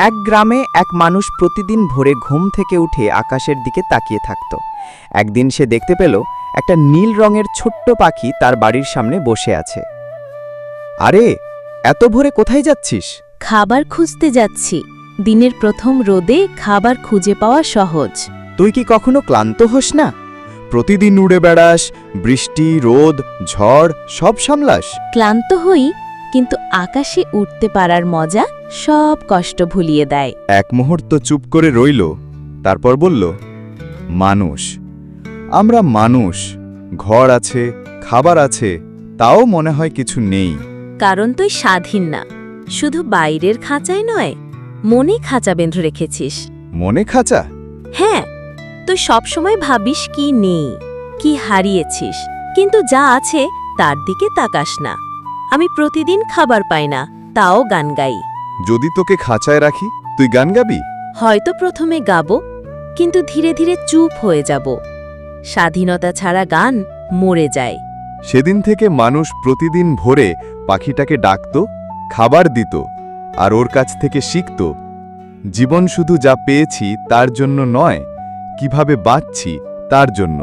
এক গ্রামে এক মানুষ প্রতিদিন ভোরে ঘুম থেকে উঠে আকাশের দিকে তাকিয়ে থাকত। একদিন সে দেখতে পেল একটা নীল রঙের ছোট্ট পাখি তার বাড়ির সামনে বসে আছে। আরে এত ভোরে কোথায় যাচ্ছিস? খাবার খুঁজতে যাচ্ছি। দিনের প্রথম রোদে খাবার খুঁজে পাওয়া সহজ। তুই কি কখনো ক্লান্ত হোস না? প্রতিদিন উড়ে বেড়াস বৃষ্টি রোদ ঝড় সব সামলাস। ক্লান্ত হই আকাশে উঠতে পারার মজা সব কষ্ট ভুলিয়ে দেয়। এক মুহূর্ত চুপ করে রইল তারপর বলল মানুষ আমরা মানুষ ঘর আছে খাবার আছে তাও মনে হয় কিছু নেই। কারণ তুই স্বাধীন না শুধু বাইরের খাঁচায় নয় মনে খাঁচা বেঁধে রেখেছিস। মনে খাঁচা? হ্যাঁ তুই সবসময় ভাবিস কি নেই কি হারিয়েছিস কিন্তু যা আছে তার দিকে তাকাস না। আমি প্রতিদিন খাবার পাই না তাও গান গাই। যদি তোকে খাঁচায় রাখি তুই গান গাবি? হয়তো প্রথমে গাবো কিন্তু ধীরে ধীরে চুপ হয়ে যাব। স্বাধীনতা ছাড়া গান মরে যায়। সেদিন থেকে মানুষ প্রতিদিন ভোরে পাখিটাকে ডাকত খাবার দিত আর ওর কাছ থেকে শিখত। জীবন শুধু যা পেয়েছি তার জন্য নয় কীভাবে বাঁচছি তার জন্য।